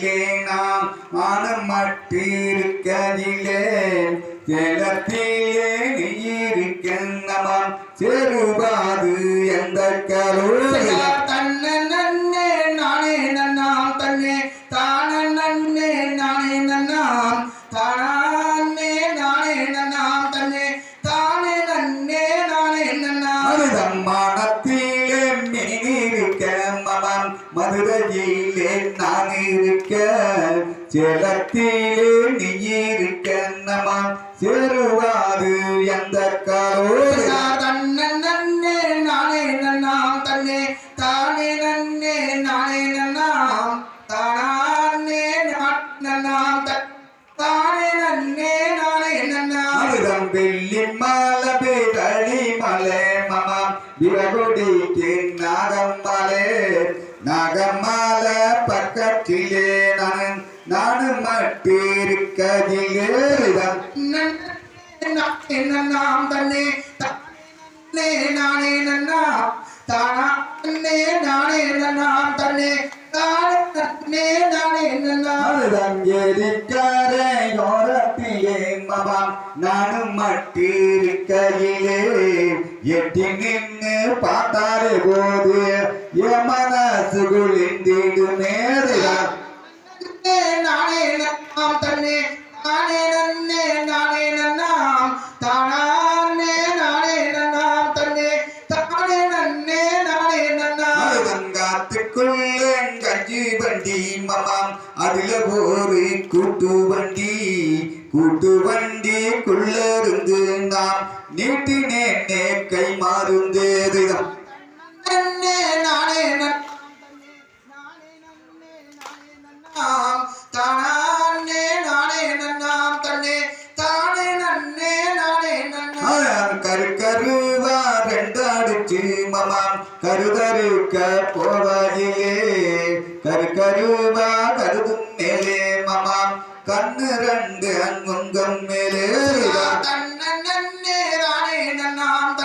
இருக்கையிலே நாம் மனம் மட்டிருக்கையிலே ஜலத்திலே நீ இருக்கின்றமாம் செருபாது எந்த மமம் மதுரையிலே நான் இருக்க ஜலத்திலே நீ இருக்க நம்மான் சேருவாது எந்த கருளை பேரழி மம. மமம் விரகுடிக்கு நாகம்மலை நாகம்மால பக்கத்திலே நான் நானும் மட்டிருக்கதிலேதான் நாம் தன்னே தன்னே நானே நன்னா தானே நானே நன்னா தன்னே தானே தன்னே நானே நன்னா அமிர்தம் எரிக்காரே நானும் மட்டிருக்கையிலே எட்டி நின்று பார்த்தாரு போது என் மனசு குளிந்திடு நேர வண்டி அதுல ஒரு கூட்டு வண்டி கூட்டு வண்டி குள்ளருந்து நாம் நீட்டினேனே கை மாறுந்தேதுதான் நானே நாம் தானே நானே நன்னாம். தன்னே தானே நன்னே நானே நன்னாம். கரு கருவா மமாம். கருதருக்க போவாயிலே. கரு கருவா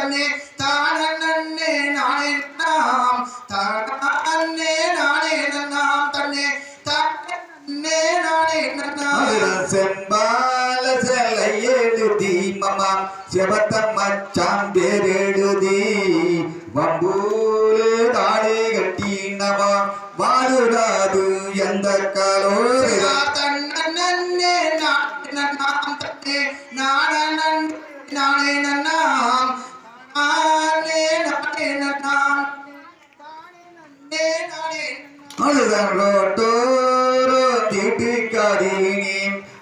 தன்னே தானே நன்னே நானே நன்னாம் தானே நானே நன்னாம். தன்னே தானே நன்னே நானே நன்னாம். செம்பால சிலை எழுதி மமாம். செவத்த மச்சான் பேர் எழுதி. வம்பூரு தாடி கட்டி நமாம் வாழுடாது எந்த காலோரிதான் தன்னை நானே தன்னே நானே நன்னாம். தானே நானே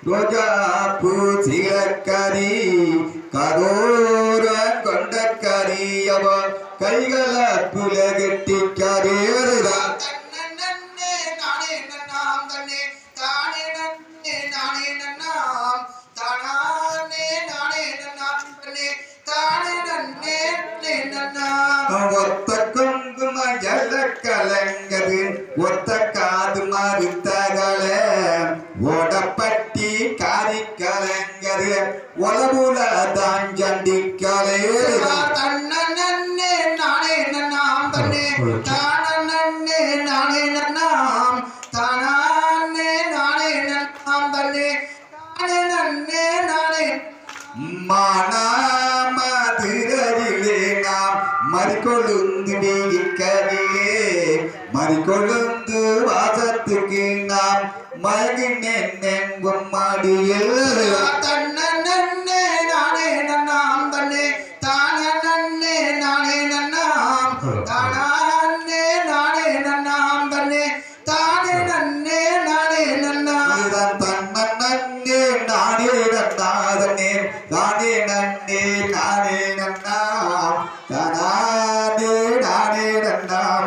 ரோஜா பூ சீலக்கரி கதோர கொண்டக்கரி கைகள வருதான் நன்னாம் தன்னே. ஒத்த குங்கும ஜல கலங்கது ஒத்த காது மறுத்தகள ஓடப்பட்டி காரி கலங்கது ஒலபுல தான் கலையேறுதான் தன்னை நன்னே நானே நன்னாம் தன்னே. தானே நன்னே நானே நன்னாம். தானே நானே நன்னாம் தன்னே. தானே நன்னே நானே. மானாமதுரையிலே நாம் மறிக்கொழுந்து வீக்கவிலே மறிக்கொழுந்து வாசத்துக்கு நாம் மயங்கினேன் எங்கும் மாடியில்.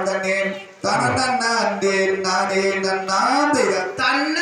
ತಾಳನೆ ತನ ತನ್ನ ಅಂದೆ ನಾನೇ ನನ್ನ ತನ್ನ